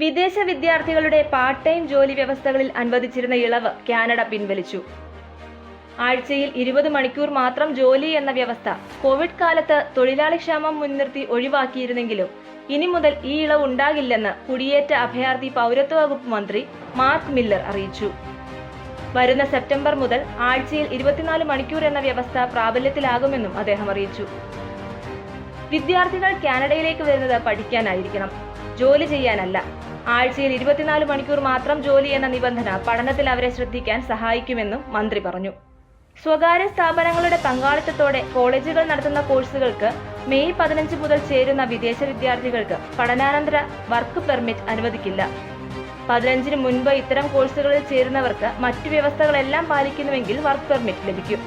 വിദേശ വിദ്യാർത്ഥികളുടെ part time ജോലി വ്യവസ്ഥകളിൽ അനുവദിച്ചിരുന്ന ഇളവ് കാനഡ പിൻവലിച്ചു. ആഴ്ചയിൽ ഇരുപത് മണിക്കൂർ മാത്രം ജോലി എന്ന വ്യവസ്ഥ കോവിഡ് കാലത്ത് തൊഴിലാളി ക്ഷാമം മുൻനിർത്തി ഒഴിവാക്കിയിരുന്നെങ്കിലും ഇനി മുതൽ ഈ ഇളവ് ഉണ്ടാകില്ലെന്ന് കുടിയേറ്റ അഭയാർത്ഥി പൗരത്വ വകുപ്പ് മന്ത്രി മാർക്ക് മില്ലർ അറിയിച്ചു. വരുന്ന സെപ്റ്റംബർ മുതൽ ആഴ്ചയിൽ ഇരുപത്തിനാല് മണിക്കൂർ എന്ന വ്യവസ്ഥ പ്രാബല്യത്തിലാകുമെന്നും അദ്ദേഹം അറിയിച്ചു. വിദ്യാർത്ഥികൾ കാനഡയിലേക്ക് വരുന്നത് പഠിക്കാനായിരിക്കണം. ജോലി ചെയ്യാനല്ല. ആഴ്ചയിൽ ഇരുപത്തിനാല് മണിക്കൂർ മാത്രം ജോലി എന്ന നിബന്ധന പഠനത്തിൽ അവരെ ശ്രദ്ധിക്കാൻ സഹായിക്കുമെന്നും മന്ത്രി പറഞ്ഞു. സ്വകാര്യ സ്ഥാപനങ്ങളുടെ പങ്കാളിത്തത്തോടെ കോളേജുകൾ നടത്തുന്ന കോഴ്സുകൾക്ക് മെയ് പതിനഞ്ച് മുതൽ ചേരുന്ന വിദേശ വിദ്യാർത്ഥികൾക്ക് പഠനാനന്തര വർക്ക് പെർമിറ്റ് അനുവദിക്കില്ല. പതിനഞ്ചിന് മുൻപ് ഇത്തരം കോഴ്സുകളിൽ ചേരുന്നവർക്ക് മറ്റു വ്യവസ്ഥകളെല്ലാം പാലിക്കുന്നുവെങ്കിൽ വർക്ക് പെർമിറ്റ് ലഭിക്കും.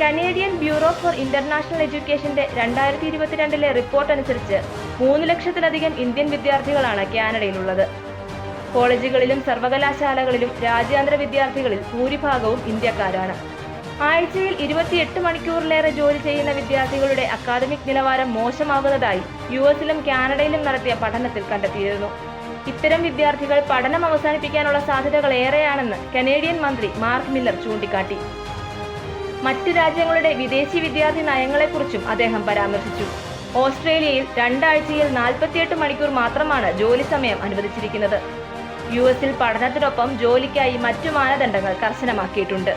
കനേഡിയൻ ബ്യൂറോ ഫോർ ഇന്റർനാഷണൽ എഡ്യൂക്കേഷന്റെ രണ്ടായിരത്തി ഇരുപത്തിരണ്ടിലെ റിപ്പോർട്ട് അനുസരിച്ച് മൂന്ന് ലക്ഷത്തിലധികം ഇന്ത്യൻ വിദ്യാർത്ഥികളാണ് കാനഡയിലുള്ളത്. കോളേജുകളിലും സർവകലാശാലകളിലും രാജ്യാന്തര വിദ്യാർത്ഥികളിൽ ഭൂരിഭാഗവും ഇന്ത്യക്കാരാണ്. ആഴ്ചയിൽ ഇരുപത്തിയെട്ട് മണിക്കൂറിലേറെ ജോലി ചെയ്യുന്ന വിദ്യാർത്ഥികളുടെ അക്കാദമിക് നിലവാരം മോശമാകുന്നതായി യു എസിലും കാനഡയിലും നടത്തിയ പഠനത്തിൽ കണ്ടെത്തിയിരുന്നു. ഇത്തരം വിദ്യാർത്ഥികൾ പഠനം അവസാനിപ്പിക്കാനുള്ള സാധ്യതകൾ ഏറെയാണെന്ന് കനേഡിയൻ മന്ത്രി മാർക്ക് മില്ലർ ചൂണ്ടിക്കാട്ടി. മറ്റ് രാജ്യങ്ങളുടെ വിദേശി വിദ്യാർത്ഥി നയങ്ങളെക്കുറിച്ചും അദ്ദേഹം പരാമർശിച്ചു. ഓസ്ട്രേലിയയിൽ രണ്ടാഴ്ചയിൽ നാൽപ്പത്തിയെട്ട് മണിക്കൂർ മാത്രമാണ് ജോലി സമയം അനുവദിച്ചിരിക്കുന്നത്. യു എസിൽ പഠനത്തിനൊപ്പം ജോലിക്കായി മറ്റു മാനദണ്ഡങ്ങൾ കർശനമാക്കിയിട്ടുണ്ട്.